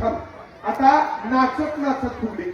थांब. आता नाचत नाचत फुगडी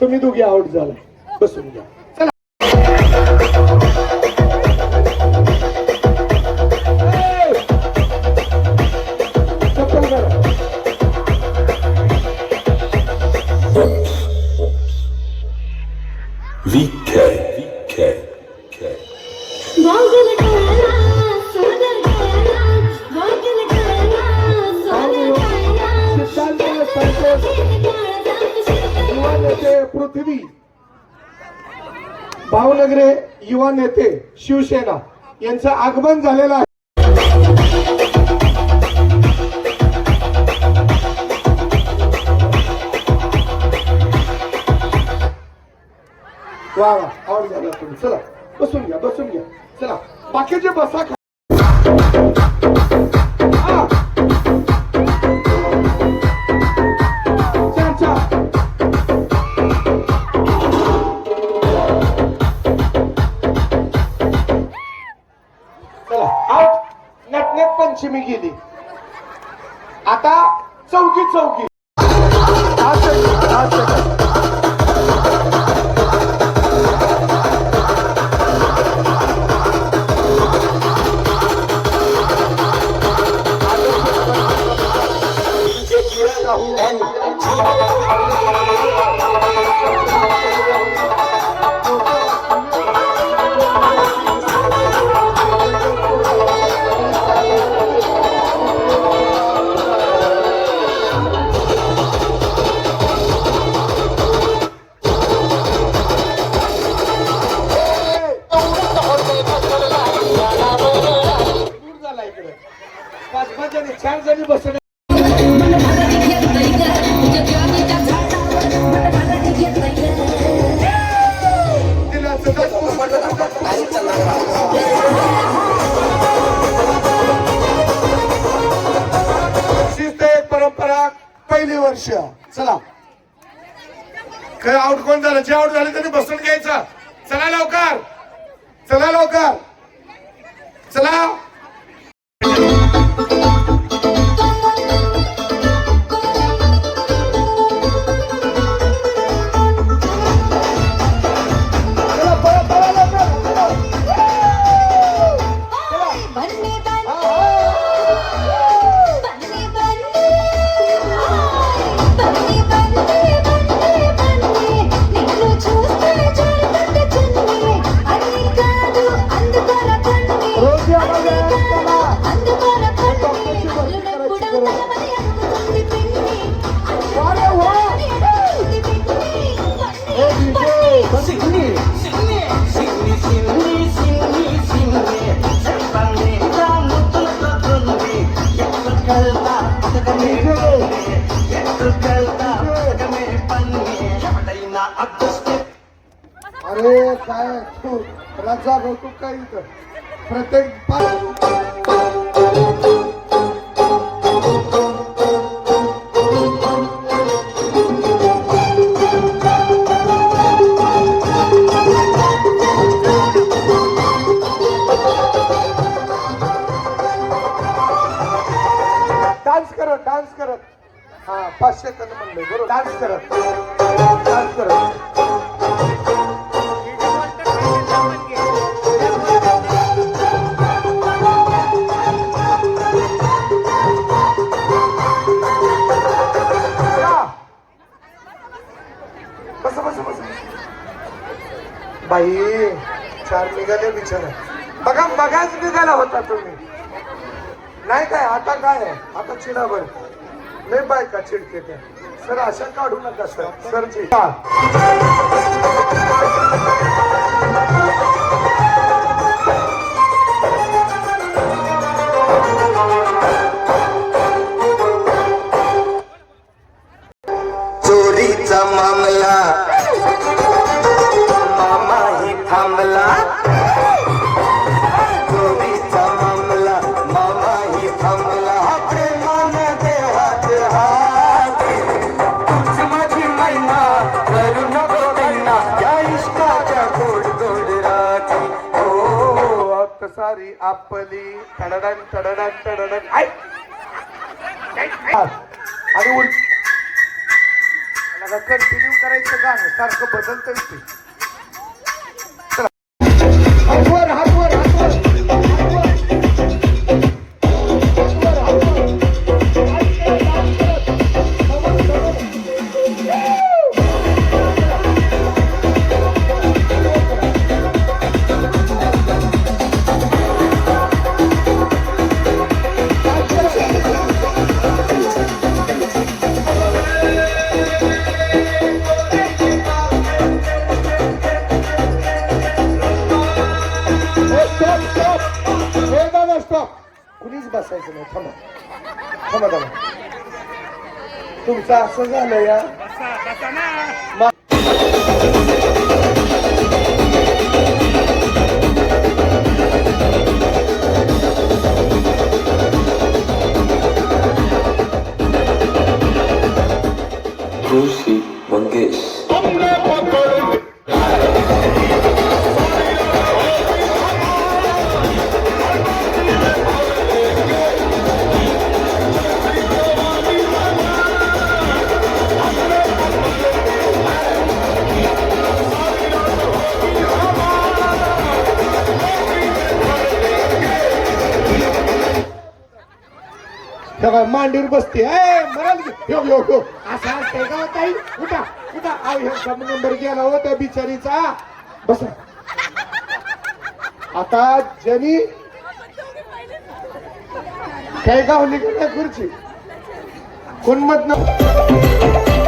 तुम्ही दोघी आउट झाला बसून घ्या. पृथ्वी. भावनगरे युवा नेते शिवसेना यांचं आगमन झालेलं आहे. वा वा आवड झाला तुम्ही चला बसून घ्या बसून घ्या. चला बाकीचे बसा लक्ष्मी गेली. आता चौकी चौकी. काय तू तुला जागवतो काय इथं? प्रत्येक चार बिचारा बघा बघाच निघाला होता तुम्ही. नाही काय आता काय आहे? आता चिडावर नाही बायका चिडके त्या. सर अशा काढू नका सर. सरची आपली टडडन टडडन आय आणि उलट. कंटिन्यू करायचं गाणं सारखं बदलतं ते. तुमचं असं मांडीवर बसते. ए मराल यो यो यो. असा असते का हो, ताई? उठा उठा. आव ह्यांचा नंबर गेला हो त्या बिचारीचा. बस. आता जनी काय गाव निघाल्या खुर्ची. कोण मत न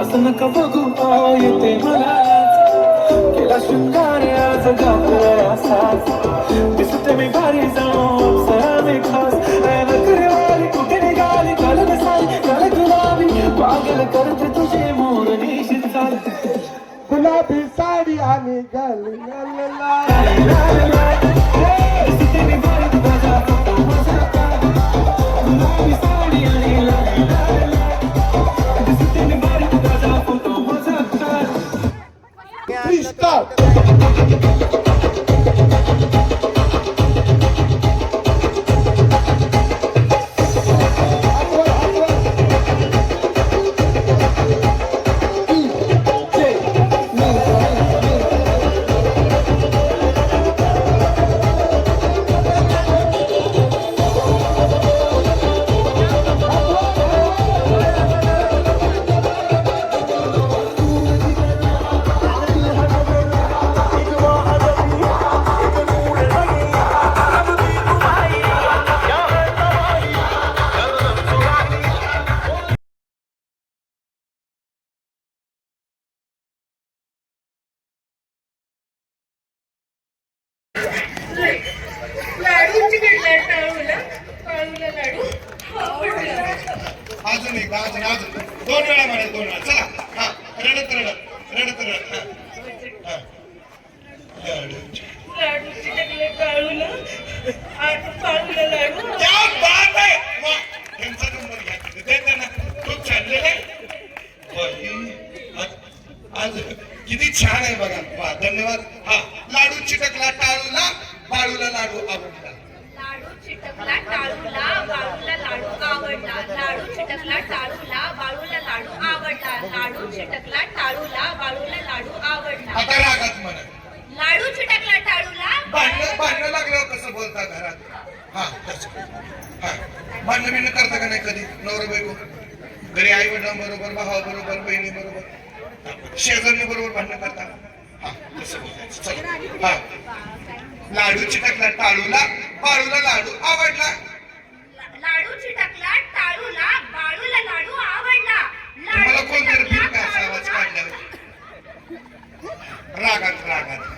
असं नका बघू येते मला केला शृंगार आज गावतोय असाच दोन वेळा म्हणा दोन वेळा. चला. हा रडत रडत रडत रडत. हा. लाडूची चकले काळूला काळूला लाडू. खर्च हा करता का नाही कधी? नवरा बायको. घरी आई वडिलांबरोबर भावा बरोबर शेजारी बरोबर. भांडण करता हा चल. हा. लाडू चिटकला टाळूला बाळूला लाडू आवडला. लाडू चिटकला टाळूला बाळूला लाडू आवडला. तुम्हाला कोणतरी आवाज काढला रागात रागात.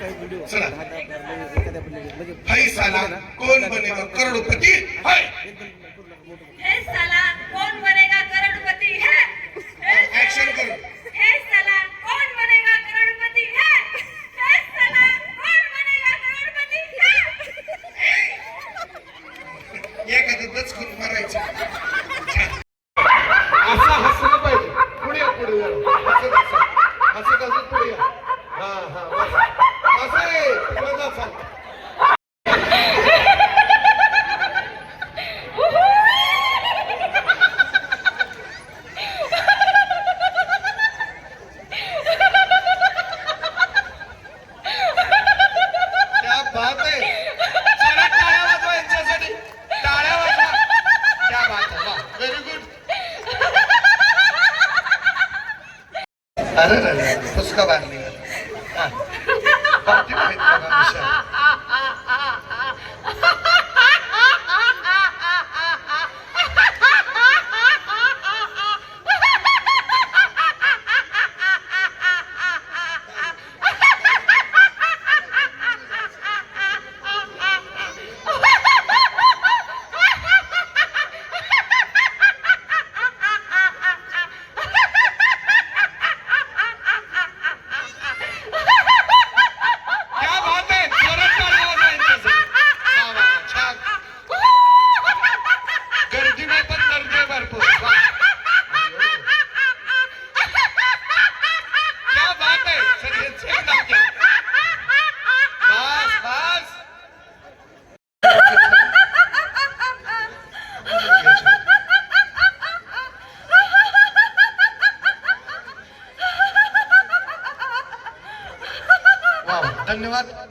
चला. फैसाला कोण बनेगा? करोडपती हाय. not